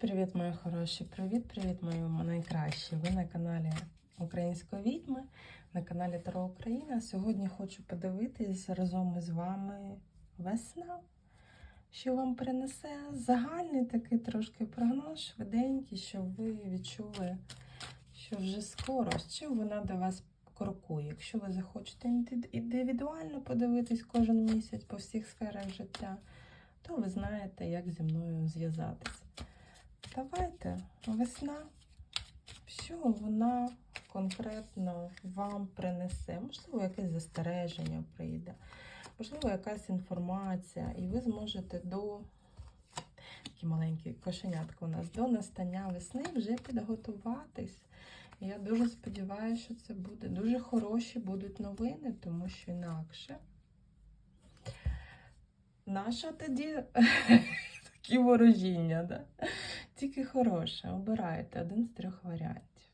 Привіт, мої хороші! Привіт-привіт, мої найкращі! Ви на каналі Української відьми, на каналі Таро Україна. Сьогодні хочу подивитись разом із вами весна, що вам принесе загальний такий трошки прогноз, швиденький, щоб ви відчули, що вже скоро, з вона до вас крокує. Якщо ви захочете індивідуально подивитись кожен місяць по всіх сферах життя, то ви знаєте, як зі мною зв'язатися. Давайте, весна, що вона конкретно вам принесе? Можливо, якесь застереження прийде, можливо, якась інформація, і ви зможете до такі маленькі кошенятка у нас до настання весни вже підготуватись. Я дуже сподіваюся, що це буде. Дуже хороші будуть новини, тому що інакше. Наша тоді такі ворожіння, да? Тільки хороше. Обирайте один з трьох варіантів.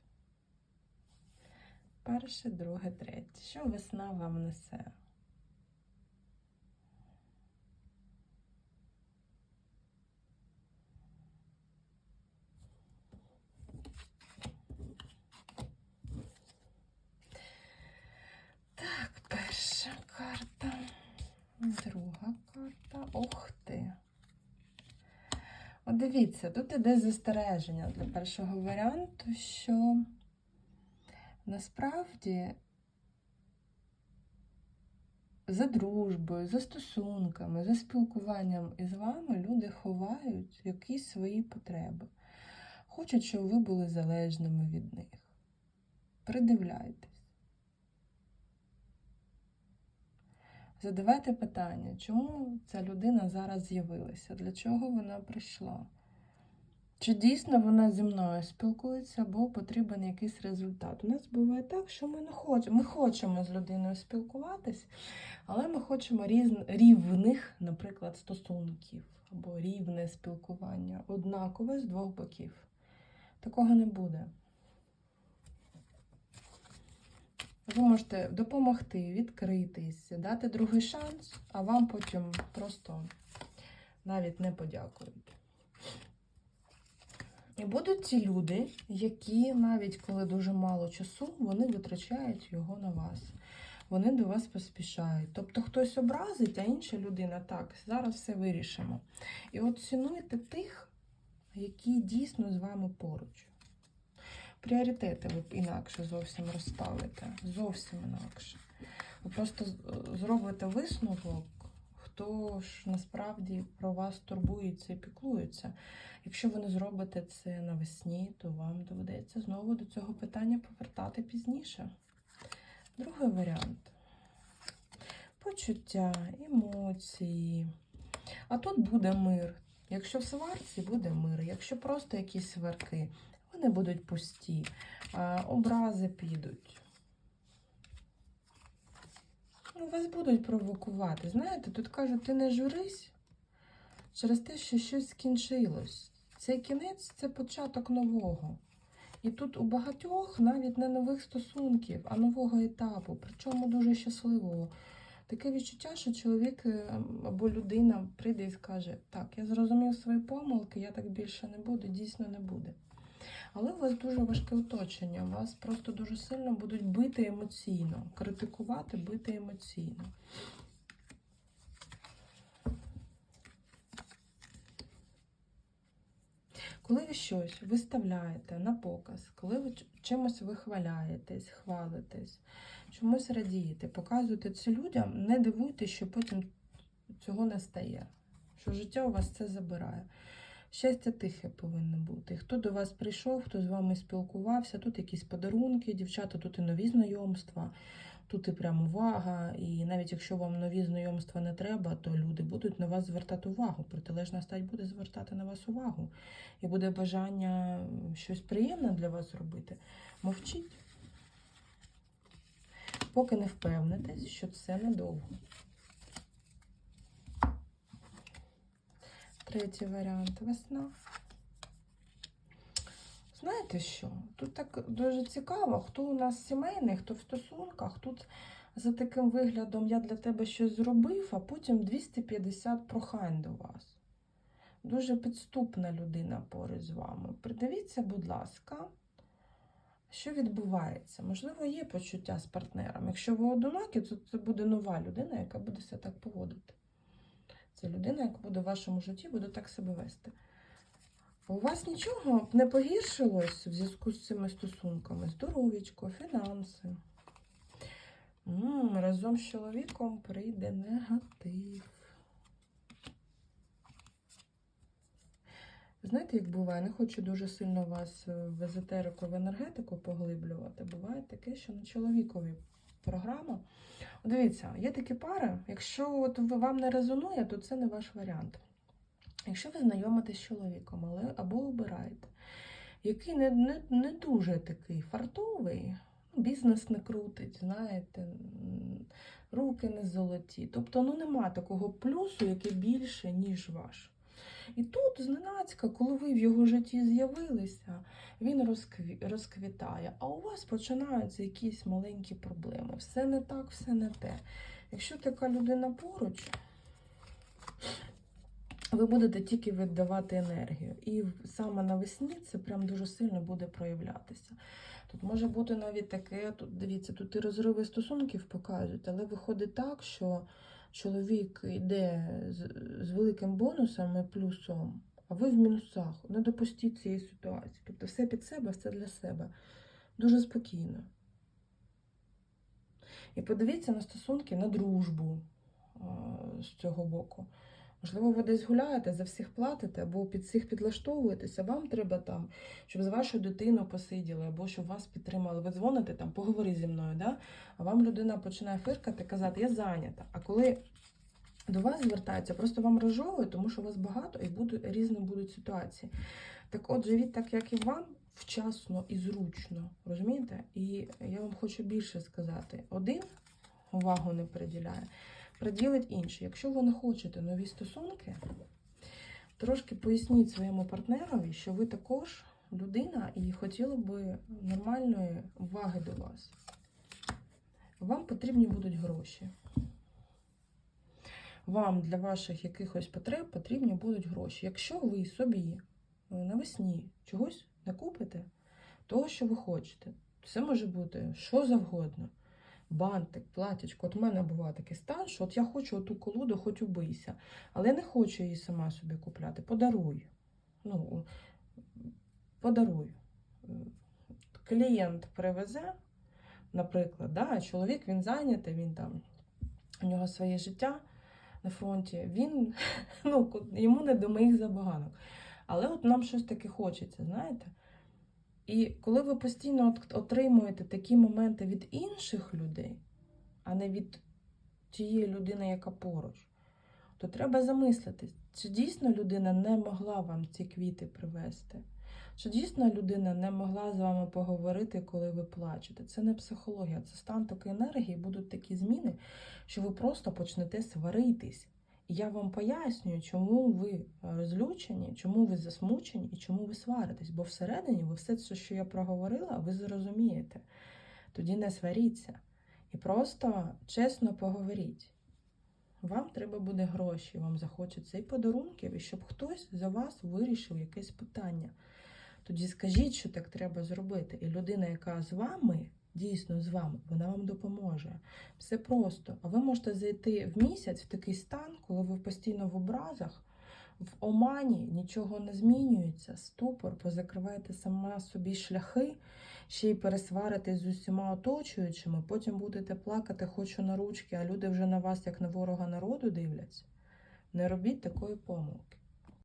Перше, друге, третє. Що весна вам несе? Так, перша карта, друга карта. Ох ти. От дивіться, тут іде застереження для першого варіанту, що насправді за дружбою, за стосунками, за спілкуванням із вами люди ховають якісь свої потреби. Хочуть, щоб ви були залежними від них. Придивляйтесь. Задавайте питання, чому ця людина зараз з'явилася, для чого вона прийшла? Чи дійсно вона зі мною спілкується, або потрібен якийсь результат? У нас буває так, що ми не хочемо. Ми хочемо з людиною спілкуватись, але ми хочемо рівних, наприклад, стосунків або рівне спілкування, однакове з двох боків. Такого не буде. Ви можете допомогти, відкритись, дати другий шанс, а вам потім просто навіть не подякують. І будуть ті люди, які навіть коли дуже мало часу, вони витрачають його на вас. Вони до вас поспішають. Тобто хтось образить, а інша людина так, зараз все вирішимо. І от цінуйте тих, які дійсно з вами поруч. Пріоритети ви інакше зовсім розставите. Зовсім інакше. Ви просто зробите висновок, хто ж насправді про вас турбується і піклується. Якщо ви не зробите це навесні, то вам доведеться знову до цього питання повертати пізніше. Другий варіант. Почуття, емоції. А тут буде мир. Якщо в сварці буде мир, якщо просто якісь сварки, вони будуть пусті, образи підуть. Ну, вас будуть провокувати. Знаєте, тут кажуть, ти не журись через те, що щось скінчилось. Цей кінець це початок нового. І тут у багатьох навіть не нових стосунків, а нового етапу, причому дуже щасливого. Таке відчуття, що чоловік е, або людина прийде і скаже: Так, я зрозумів свої помилки, я так більше не буду, дійсно не буде. Але у вас дуже важке оточення, вас просто дуже сильно будуть бити емоційно, критикувати, бити емоційно. Коли ви щось виставляєте на показ, коли ви чимось вихваляєтесь, хвалитесь, чомусь радієте, показуєте це людям, не дивуйтесь, що потім цього не стає, що життя у вас це забирає. Щастя тихе повинно бути. Хто до вас прийшов, хто з вами спілкувався, тут якісь подарунки, дівчата, тут і нові знайомства, тут і прям увага. І навіть якщо вам нові знайомства не треба, то люди будуть на вас звертати увагу. Протилежна стать буде звертати на вас увагу. І буде бажання щось приємне для вас зробити. Мовчіть. Поки не впевнитесь, що це недовго. Третій варіант весна. Знаєте що? Тут так дуже цікаво, хто у нас сімейний, хто в стосунках. Тут за таким виглядом я для тебе щось зробив, а потім 250 прохань до вас. дуже підступна людина поруч з вами. Придивіться, будь ласка, що відбувається. Можливо, є почуття з партнером. Якщо ви одинокі, то це буде нова людина, яка буде себе так поводити. Це людина, яка буде в вашому житті, буде так себе вести. У вас нічого не погіршилось в зв'язку з цими стосунками? Здоров'ячко, фінанси. М, разом з чоловіком прийде негатив. Знаєте, як буває, не хочу дуже сильно вас е, в езотерику, в енергетику поглиблювати. Буває таке, що на чоловікові програма. Дивіться, є такі пари, якщо от вам не резонує, то це не ваш варіант. Якщо ви знайомитесь з чоловіком, або обираєте, який не, не, не дуже такий фартовий, ну, бізнес не крутить, знаєте, руки не золоті. Тобто, ну нема такого плюсу, який більше, ніж ваш. І тут, зненацька, коли ви в його житті з'явилися, він розкві... розквітає, а у вас починаються якісь маленькі проблеми. Все не так, все не те. Якщо така людина поруч, ви будете тільки віддавати енергію. І саме навесні це прям дуже сильно буде проявлятися. Тут може бути навіть таке, тут дивіться, тут і розриви стосунків показують, але виходить так, що чоловік йде з, великим бонусом і плюсом, а ви в мінусах. Не допустіть цієї ситуації. Тобто все під себе, все для себе. Дуже спокійно. І подивіться на стосунки, на дружбу з цього боку. Можливо, ви десь гуляєте, за всіх платите, або під всіх підлаштовуєтеся. Вам треба там, щоб з вашою дитиною посиділи, або щоб вас підтримали. Ви дзвоните там, поговори зі мною, да? а вам людина починає фиркати, казати, я зайнята. А коли до вас звертаються, просто вам розжовують, тому що вас багато і будуть, різні будуть ситуації. Так от, живіть так, як і вам, вчасно і зручно. Розумієте? І я вам хочу більше сказати: один увагу не приділяє, приділить інший. Якщо ви не хочете нові стосунки, трошки поясніть своєму партнерові, що ви також людина і хотіли би нормальної уваги до вас. Вам потрібні будуть гроші. Вам для ваших якихось потреб потрібні будуть гроші. Якщо ви собі е, навесні чогось не купите, того, що ви хочете, це може бути що завгодно. Бантик, платячко. От у мене буває такий стан, що от я хочу оту колоду, хоч убийся, але я не хочу її сама собі купляти. Подаруй. Ну, подаруй. Клієнт привезе, наприклад, да, чоловік він зайнятий, він там, у нього своє життя на фронті, він ну, йому не до моїх забаганок. Але от нам щось таке хочеться, знаєте? І коли ви постійно отримуєте такі моменти від інших людей, а не від тієї людини, яка поруч, то треба замислитись, чи дійсно людина не могла вам ці квіти привезти? Чи дійсно людина не могла з вами поговорити, коли ви плачете? Це не психологія, це стан такої енергії, будуть такі зміни, що ви просто почнете сваритись. Я вам пояснюю, чому ви розлючені, чому ви засмучені і чому ви сваритесь. Бо всередині ви все це, що я проговорила, ви зрозумієте. Тоді не сваріться. І просто чесно поговоріть. Вам треба буде гроші, вам захочеться і подарунків, і щоб хтось за вас вирішив якесь питання. Тоді скажіть, що так треба зробити. І людина, яка з вами, дійсно з вами, вона вам допоможе. Все просто. А ви можете зайти в місяць в такий стан, коли ви постійно в образах, в омані, нічого не змінюється, ступор, позакриваєте сама собі шляхи, ще й пересваритесь з усіма оточуючими, потім будете плакати, хочу на ручки, а люди вже на вас, як на ворога народу, дивляться. Не робіть такої помилки.